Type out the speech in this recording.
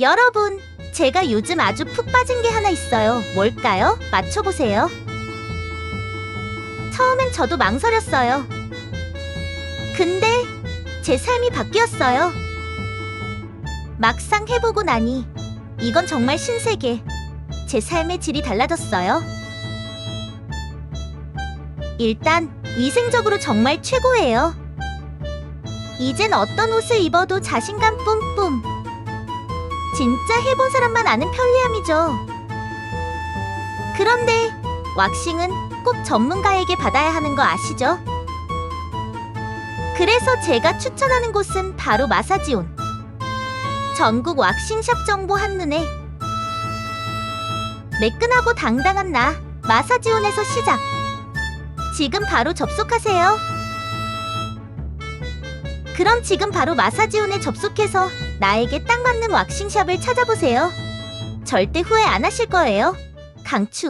여러분, 제가 요즘 아주 푹 빠진 게 하나 있어요. 뭘까요? 맞춰보세요. 처음엔 저도 망설였어요. 근데 제 삶이 바뀌었어요. 막상 해보고 나니 이건 정말 신세계. 제 삶의 질이 달라졌어요. 일단 위생적으로 정말 최고예요. 이젠 어떤 옷을 입어도 자신감 뿜뿜. 진짜 해본 사람만 아는 편리함이죠. 그런데 왁싱은 꼭 전문가에게 받아야 하는 거 아시죠? 그래서 제가 추천하는 곳은 바로 마사지온. 전국 왁싱샵 정보 한눈에 매끈하고 당당한 나 마사지온에서 시작. 지금 바로 접속하세요. 그럼 지금 바로 마사지온에 접속해서 나에게 딱 맞는 왁싱샵을 찾아보세요. 절대 후회 안 하실 거예요. 강추.